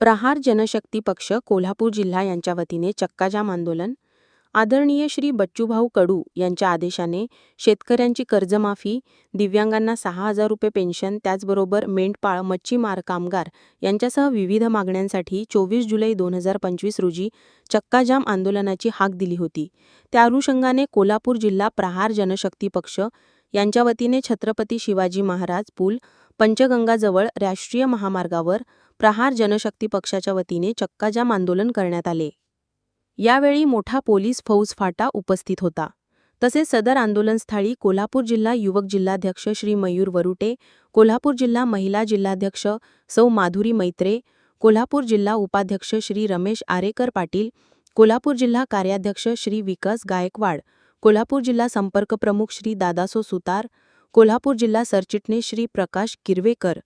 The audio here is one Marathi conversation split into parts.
प्रहार जनशक्ती पक्ष कोल्हापूर जिल्हा यांच्या वतीने चक्काजाम आंदोलन आदरणीय श्री बच्चूभाऊ कडू यांच्या आदेशाने शेतकऱ्यांची कर्जमाफी दिव्यांगांना सहा हजार रुपये पेन्शन त्याचबरोबर मेंढपाळ मच्छीमार कामगार यांच्यासह विविध मागण्यांसाठी चोवीस जुलै दोन हजार पंचवीस रोजी चक्काजाम आंदोलनाची हाक दिली होती. त्या अनुषंगाने कोल्हापूर जिल्हा प्रहार जनशक्ती पक्ष यांच्या वतीने छत्रपती शिवाजी महाराज पूल पंचगंगाजवळ राष्ट्रीय महामार्गावर प्रहार जनशक्ती पक्षाच्या वतीने चक्काजाम आंदोलन करण्यात आले. यावेळी मोठा पोलीस फौज फाटा उपस्थित होता. तसेच सदर आंदोलनस्थळी कोल्हापूर जिल्हा युवक जिल्हाध्यक्ष श्री मयूर वरुटे कोल्हापूर जिल्हा महिला जिल्हाध्यक्ष सौ माधुरी मैत्रे कोल्हापूर जिल्हा उपाध्यक्ष श्री रमेश आरेकर पाटील कोल्हापूर जिल्हा कार्याध्यक्ष श्री विकास गायकवाड कोल्हापूर जिल्हा संपर्क प्रमुख श्री दादासो सुतार कोल्हापूर जिल्हा सरचिटणीस श्री प्रकाश किरवेकर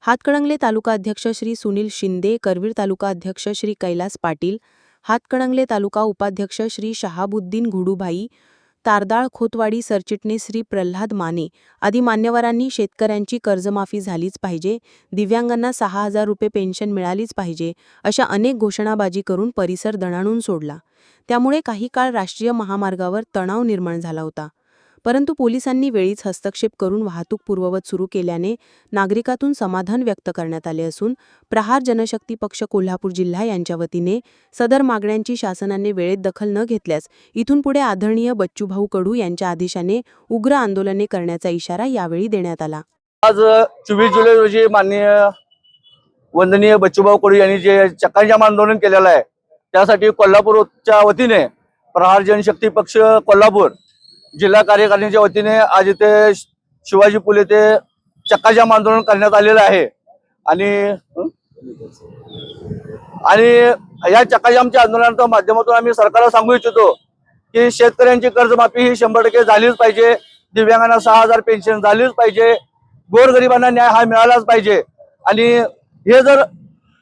हातकणंगले तालुका अध्यक्ष श्री सुनील शिंदे करवीर तालुका अध्यक्ष श्री कैलास पाटील हातकणंगले तालुका उपाध्यक्ष श्री शहाबुद्दीन घुडूभाई तारदाळ खोतवाडी सरचिटणीस श्री प्रल्हाद माने आदी मान्यवरांनी शेतकऱ्यांची कर्जमाफी झालीच पाहिजे दिव्यांगांना सहा हजार रुपये पेन्शन मिळालीच पाहिजे अशा अनेक घोषणाबाजी करून परिसर दणाणून सोडला. त्यामुळे काही काळ राष्ट्रीय महामार्गावर तणाव निर्माण झाला होता. परंतु पोलिसांनी वेळीच हस्तक्षेप करून वाहतूक पूर्ववत सुरू केल्याने नागरिकातून समाधान व्यक्त करण्यात आले असून प्रहार जनशक्ती पक्ष कोल्हापूर जिल्हा यांच्या वतीने सदर मागण्यांची शासनाने वेळेत दखल न घेतल्यास इथून पुढे आदरणीय बच्चूभाऊ कडू यांच्या आदेशाने उग्र आंदोलने करण्याचा इशारा यावेळी देण्यात आला. आज चोवीस जुलै रोजी माननीय वंदनीय बच्चूभाऊ कडू यांनी जे चक्काजाम आंदोलन केलेलं आहे त्यासाठी कोल्हापूरच्या वतीने प्रहार जनशक्ती पक्ष कोल्हापूर जिल्हा कार्यकारिणीच्या वतीने आज इथे शिवाजी पुले येथे चक्काजाम आंदोलन करण्यात आलेलं आहे. आणि आणि या चक्काजामच्या आंदोलनाच्या माध्यमातून आम्ही सरकारला सांगू इच्छितो की शेतकऱ्यांची कर्जमाफी ही शंभर टक्के झालीच पाहिजे. दिव्यांगांना सहा हजार पेन्शन झालीच पाहिजे. गोरगरिबांना न्याय हा मिळालाच पाहिजे. आणि हे जर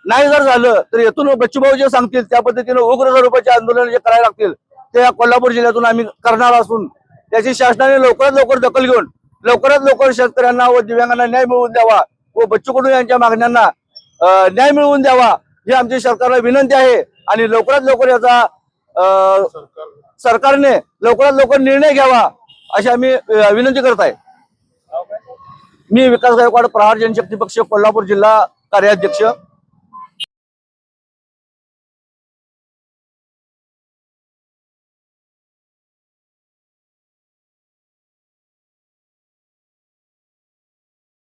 नाही जर झालं तर येथून बच्चूभाऊ जे सांगतील त्या पद्धतीने उग्र स्वरूपाचे आंदोलन जे करायला लागतील ते या कोल्हापूर जिल्ह्यातून आम्ही करणार असून त्याची शासनाने लवकरात लवकर दखल घेऊन लवकरात लवकर शेतकऱ्यांना व दिव्यांगांना न्याय मिळवून द्यावा व बच्चू कडू यांच्या मागण्यांना न्याय मिळवून द्यावा ही आमची सरकारला विनंती आहे आणि लवकरात लवकर याचा अं, सरकारने लवकरात लवकर निर्णय घ्यावा अशी आम्ही विनंती करत आहे. मी विकास गायकवाड प्रहार जनशक्ती पक्ष कोल्हापूर जिल्हा कार्याध्यक्ष.